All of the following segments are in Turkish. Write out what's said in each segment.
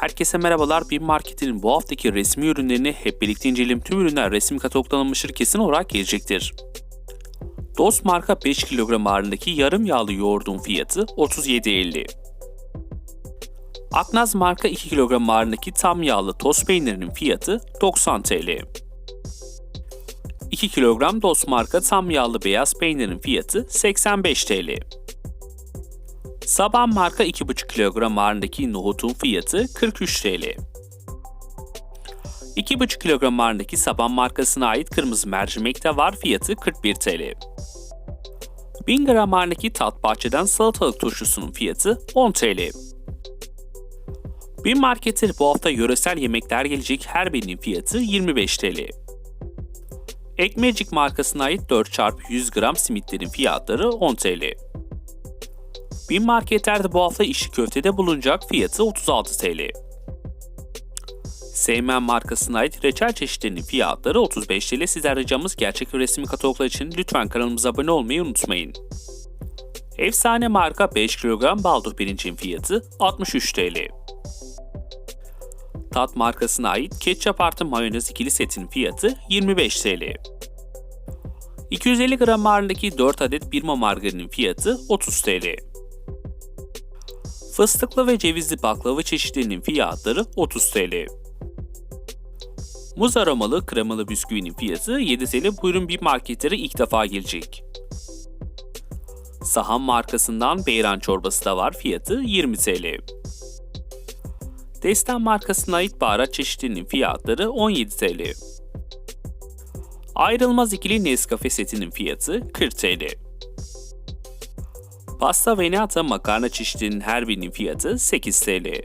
Herkese merhabalar. Bir marketin bu haftaki resmi ürünlerini hep birlikte inceleyelim. Tüm ürünler resmi kataloglanmıştır kesin olarak gelecektir. Dost marka 5 kilogram ağırlığındaki yarım yağlı yoğurdun fiyatı 37.50. Aknaz marka 2 kilogram ağırlığındaki tam yağlı toz peynirinin fiyatı 90 TL. 2 kilogram Dost marka tam yağlı beyaz peynirin fiyatı 85 TL. Saban marka 2,5 kilogram ağırlığındaki nohutun fiyatı 43 TL. 2,5 kilogram ağırlığındaki Saban markasına ait kırmızı mercimek de var fiyatı 41 TL. 1000 gram ağırlığındaki tat bahçeden salatalık turşusunun fiyatı 10 TL. Bir marketir bu hafta yöresel yemekler gelecek her birinin fiyatı 25 TL. Ekmecik markasına ait 4x100 gram simitlerin fiyatları 10 TL. Bir marketlerde bu hafta işi köftede bulunacak fiyatı 36 TL. Seymen markasına ait reçel çeşitlerinin fiyatları 35 TL. Sizler ricamız gerçek resmi kataloglar için lütfen kanalımıza abone olmayı unutmayın. Efsane marka 5 kilogram baldo pirincin fiyatı 63 TL. Tat markasına ait ketçap artı mayonez ikili setin fiyatı 25 TL. 250 gram ağırlığındaki 4 adet birma margarinin fiyatı 30 TL. Fıstıklı ve cevizli baklava çeşitlerinin fiyatları 30 TL. Muz aromalı kremalı bisküvinin fiyatı 7 TL. Buyurun bir marketlere ilk defa gelecek. Saham markasından beyran çorbası da var. Fiyatı 20 TL. Destan markasına ait baharat çeşitlerinin fiyatları 17 TL. Ayrılmaz ikili Nescafe setinin fiyatı 40 TL. Pasta venata makarna çeşitlerinin her birinin fiyatı 8 TL.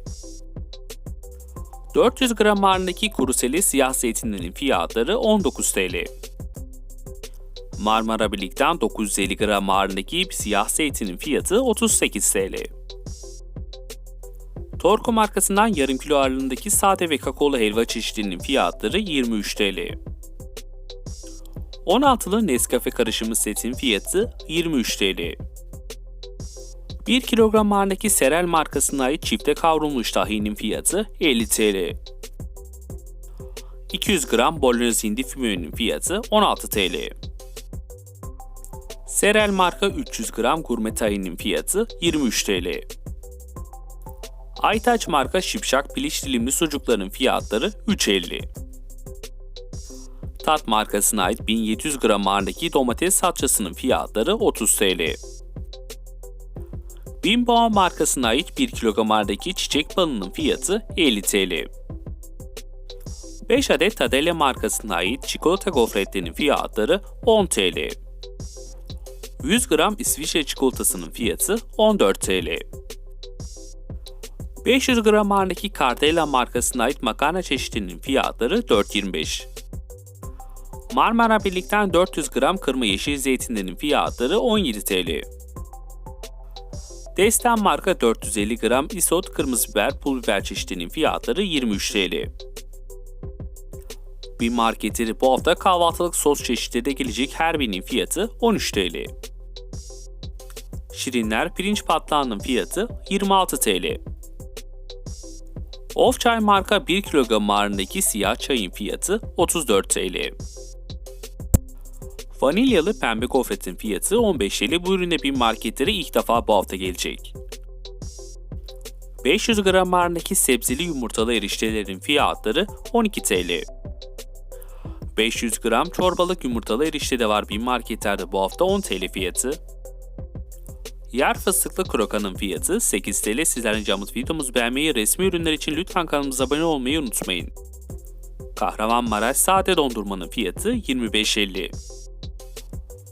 400 gram ağırlığındaki kuruseli siyah zeytinlerin fiyatları 19 TL. Marmara Birlik'ten 950 gram ağırlığındaki siyah zeytinin fiyatı 38 TL. Torku markasından yarım kilo ağırlığındaki sade ve kakaolu helva çeşitlerinin fiyatları 23 TL. 16'lı Nescafe karışımı setin fiyatı 23 TL. 1 kilogram ağırlığındaki Serel markasına ait çifte kavrulmuş tahinin fiyatı 50 TL. 200 gram bolognese hindi fümeğinin fiyatı 16 TL. Serel marka 300 gram gurme tahinin fiyatı 23 TL. Aytaç marka şipşak piliç dilimli sucukların fiyatları 3.50. Tat markasına ait 1700 gram ağırlığındaki domates salçasının fiyatları 30 TL. Bimboğa markasına ait 1 kilogram ağırlığındaki çiçek balının fiyatı 50 TL. 5 adet Tadelle markasına ait çikolata gofretlerinin fiyatları 10 TL. 100 gram İsviçre çikolatasının fiyatı 14 TL. 500 gram ağırlığındaki Cardella markasına ait makarna çeşitlerinin fiyatları 4.25. Marmara Birlik'ten 400 gram kırma yeşil zeytinlerin fiyatları 17 TL. Destan marka 450 gram isot kırmızı biber pul biber çeşitlerinin fiyatları 23 TL. Bir marketleri bu hafta kahvaltılık sos çeşitleri de gelecek her birinin fiyatı 13 TL. Şirinler pirinç patlağının fiyatı 26 TL. Of Çay marka 1 kilogram ağırlığındaki siyah çayın fiyatı 34 TL. Vanilyalı pembe gofretin fiyatı 15 TL. Bu ürüne bir marketlere ilk defa bu hafta gelecek. 500 gram ağırlığındaki sebzeli yumurtalı eriştelerin fiyatları 12 TL. 500 gram çorbalık yumurtalı erişte de var bir marketlerde bu hafta 10 TL fiyatı. Yer fıstıklı krokanın fiyatı 8 TL. Sizlerden ricamız videomuzu beğenmeyi, resmi ürünler için lütfen kanalımıza abone olmayı unutmayın. Kahramanmaraş sade dondurmanın fiyatı 25.50.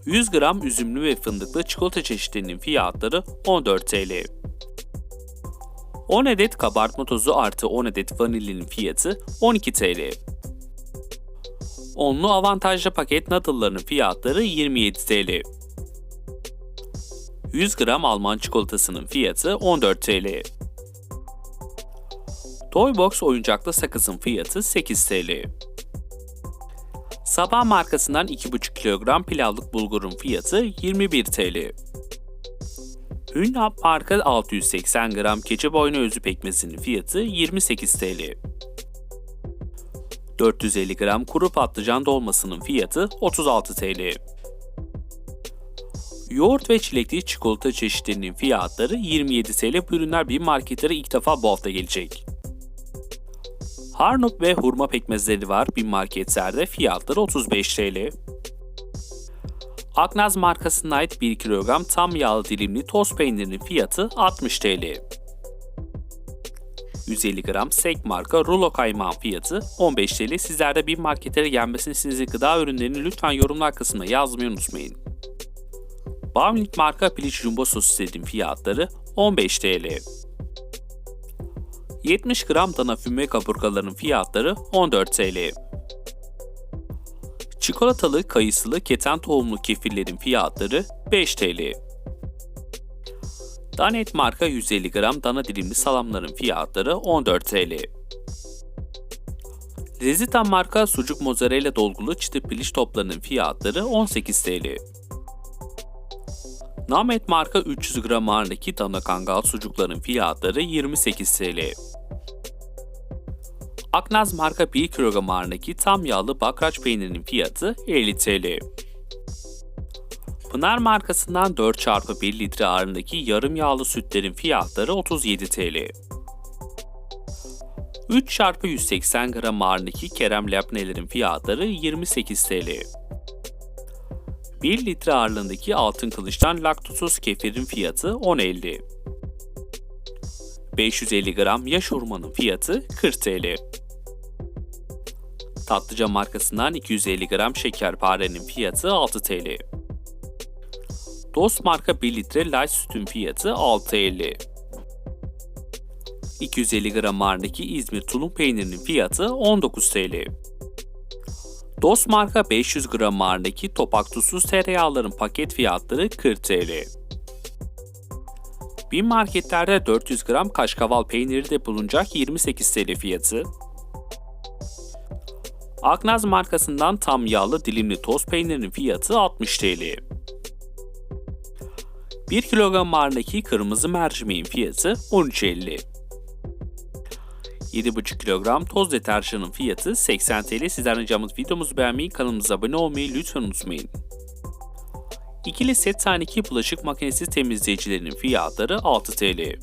100 gram üzümlü ve fındıklı çikolata çeşitlerinin fiyatları 14 TL. 10 adet kabartma tozu artı 10 adet vanilinin fiyatı 12 TL. Onlu avantajlı paket noodle'ların fiyatları 27 TL. 100 gram Alman çikolatasının fiyatı 14 TL. Toybox oyuncaklı sakızın fiyatı 8 TL. Sabah markasından 2,5 kilogram pilavlık bulgurun fiyatı 21 TL. Ünlü marka 680 gram keçi boynu özü pekmezinin fiyatı 28 TL. 450 gram kuru patlıcan dolmasının fiyatı 36 TL. Yoğurt ve çilekli çikolata çeşitlerinin fiyatları 27 TL. Bu ürünler bir marketlere ilk defa bu hafta gelecek. Harnup ve hurma pekmezleri var bir marketlerde fiyatları 35 TL. Aknaz markasına ait 1 kilogram tam yağlı dilimli toz peynirinin fiyatı 60 TL. 150 gram Sek marka rulo kaymağın fiyatı 15 TL. Sizler de bir marketlere gelmesini istediğiniz gıda ürünlerini lütfen yorumlar kısmına yazmayı unutmayın. Bavnik marka piliç jumbo sosislerin fiyatları 15 TL. 70 gram dana füme kaburgalarının fiyatları 14 TL. Çikolatalı, kayısılı, keten tohumlu kefirlerin fiyatları 5 TL. Danet marka 150 gram dana dilimli salamların fiyatları 14 TL. Rezita marka sucuk mozzarella dolgulu çıtır piliç toplarının fiyatları 18 TL. Namet marka 300 gram ağırlıklı dana kangal sucukların fiyatları 28 TL. Aknaz marka 1 kilogram ağırlıklı tam yağlı bakraç peynirinin fiyatı 50 TL. Pınar markasından 4 çarpı 1 litre ağırlığındaki yarım yağlı sütlerin fiyatları 37 TL. 3 çarpı 180 gram ağırlığındaki kerem labnelerin fiyatları 28 TL. 1 litre ağırlığındaki altın kılıçtan laktozsuz kefirin fiyatı 10.50. 550 gram yaş hurmanın fiyatı 40 TL. Tatlıca markasından 250 gram şekerparenin fiyatı 6 TL. Dost marka 1 litre light sütün fiyatı 6.50. 250 gram ağırlığındaki İzmir tulum peynirinin fiyatı 19 TL. Dost marka 500 gram ağırlığındaki topak tuzsuz tereyağların paket fiyatları 40 TL. Bir marketlerde 400 gram kaşkaval peyniri de bulunacak 28 TL fiyatı. Aknaz markasından tam yağlı dilimli toz peynirinin fiyatı 60 TL. 1 kilogram ağırlığındaki kırmızı mercimeğin fiyatı 13.50. 7,5 kilogram toz deterjanın fiyatı 80 TL. Sizden ricamız videomuzu beğenmeyi, kanalımıza abone olmayı lütfen unutmayın. İkili set taneki bulaşık makinesi temizleyicilerinin fiyatları 6 TL.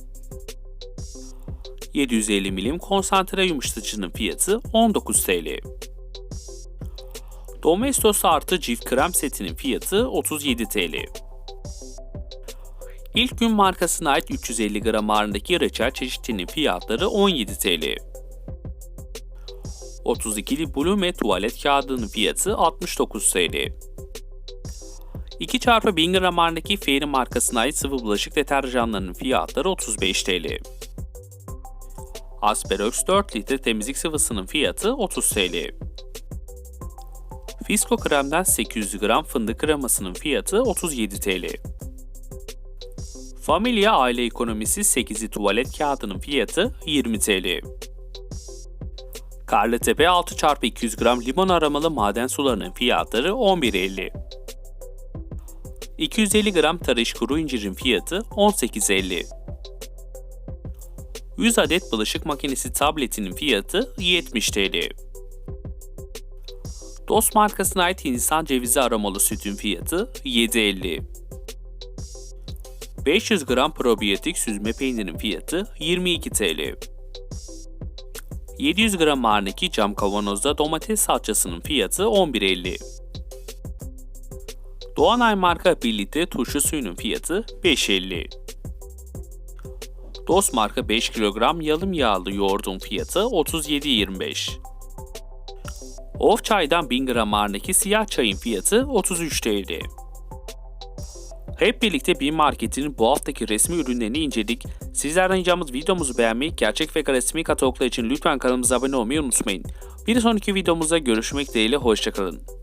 750 milim konsantre yumuşatıcının fiyatı 19 TL. Domestos artı cif krem setinin fiyatı 37 TL. İlk gün markasına ait 350 gram ağırlığındaki reçel çeşitinin fiyatları 17 TL. 32'li Blume tuvalet kağıdının fiyatı 69 TL. 2 çarpı 1000 gram ağırlığındaki Fairy markasına ait sıvı bulaşık deterjanlarının fiyatları 35 TL. Asperox 4 litre temizlik sıvısının fiyatı 30 TL. Fisco kremden 800 gram fındık kremasının fiyatı 37 TL. Familia aile ekonomisi 8'li tuvalet kağıdının fiyatı 20 TL. Karlıtepe 6x200 gram limon aromalı maden sularının fiyatları 11.50. 250 gram tarış kuru incirin fiyatı 18.50. 100 adet bulaşık makinesi tabletinin fiyatı 70 TL. Dost markasına ait Hindistan cevizi aromalı sütün fiyatı 7.50. 500 gram probiyotik süzme peynirin fiyatı 22 TL. 700 gram ağırlıklı cam kavanozda domates salçasının fiyatı 11.50. Doğanay marka 1 litre turşu suyunun fiyatı 5.50. Dost marka 5 kilogram yalım yağlı yoğurdun fiyatı 37.25. Of çaydan 1000 gram ağırlıklı siyah çayın fiyatı 33 TL. Hep birlikte bir marketin bu haftaki resmi ürünlerini inceledik. Sizlerden ricamız videomuzu beğenmeyi, gerçek ve resmi kataloglar için lütfen kanalımıza abone olmayı unutmayın. Bir sonraki videomuzda görüşmek dileğiyle, hoşçakalın.